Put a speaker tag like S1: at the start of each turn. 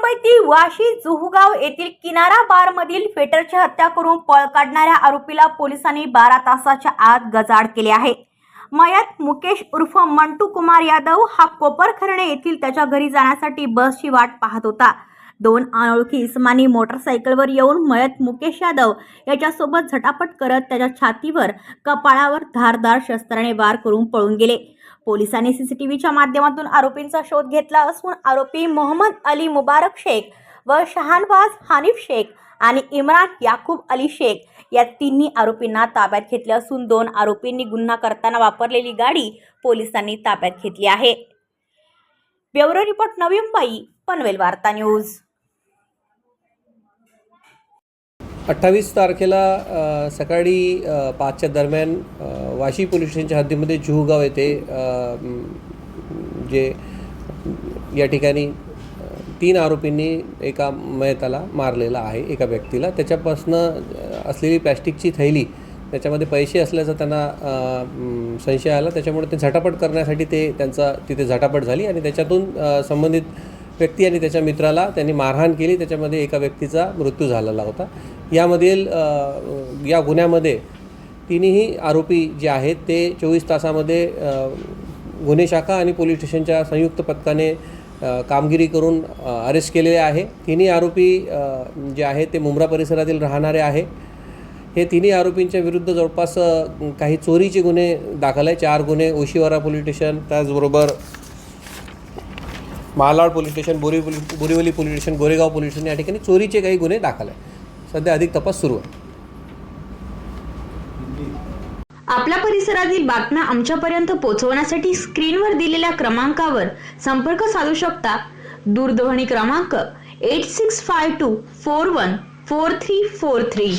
S1: मुंबईतील वाशी जुहुगाव येथील किनारा बार मधील फेटरची हत्या करून पळ काढणाऱ्या आरोपीला पोलिसांनी बारा तासाच्या आत गजाड केले आहे. मयत मुकेश उर्फ मंटू कुमार यादव हा कोपरखर्णे येथील त्याच्या घरी जाण्यासाठी बसची वाट पाहत होता. दोन अनोळखी इसमानी मोटरसायकलवर येऊन मयत मुकेश यादव याच्यासोबत झटापट करत त्याच्या छातीवर कपाळावर धारदार शस्त्राने वार करून पळून गेले. पोलिसांनी सीसीटीव्हीच्या माध्यमातून आरोपींचा शोध घेतला असून आरोपी मोहम्मद अली मुबारक शेख व शहानवाज हानिफ शेख आणि इम्रान याकूब अली शेख या तिन्ही आरोपींना ताब्यात घेतले असून दोन आरोपींनी गुन्हा करताना वापरलेली गाडी पोलिसांनी ताब्यात घेतली आहे. ब्युरो रिपोर्ट नवी मुंबई पनवेल वार्ता न्यूज.
S2: अठ्ठावीस तारखेला सकाळी पाचच्या दरम्यान वाशी पोलीस स्टेशनच्या हद्दीमध्ये जुहगाव येथे जे या ठिकाणी तीन आरोपींनी एका मयताला मारलेला आहे एका व्यक्तीला. त्याच्यापासनं असलेली प्लॅस्टिकची थैली त्याच्यामध्ये पैसे असल्याचा त्यांना संशय आला. त्याच्यामुळे ते झटापट करण्यासाठी ते त्यांचा तिथे झटापट झाली आणि त्याच्यातून संबंधित व्यक्ती आणि त्याच्या मित्राला त्यांनी मारहाण केली. त्याच्यामध्ये एका व्यक्तीचा मृत्यू झालेला होता. यामधील या गुन्ह्यामध्ये तिन्ही आरोपी जे आहेत ते चोवीस तासामध्ये गुन्हे शाखा आणि पोलीस स्टेशनच्या संयुक्त पथकाने कामगिरी करून अरेस्ट केलेले आहे. तिन्ही आरोपी जे आहेत ते मुंब्रा परिसरातील राहणारे आहे. हे तिन्ही आरोपींच्या विरुद्ध जवळपास काही चोरीचे गुन्हे दाखल आहे. चार गुन्हे ओशिवारा पोलीस स्टेशन त्याचबरोबर मालाड पोलीस स्टेशन बोरी Borivali police station Goregaon police station या ठिकाणी चोरीचे काही गुन्हे दाखल आहे सध्या अधिक तपास सुरू आहे.
S3: आपल्या परिसरातील बातम्या आमच्यापर्यंत पोहोचवण्यासाठी स्क्रीनवर दिलेल्या क्रमांकावर संपर्क साधू शकता. दूरध्वनी क्रमांक eight six five two four one four three four three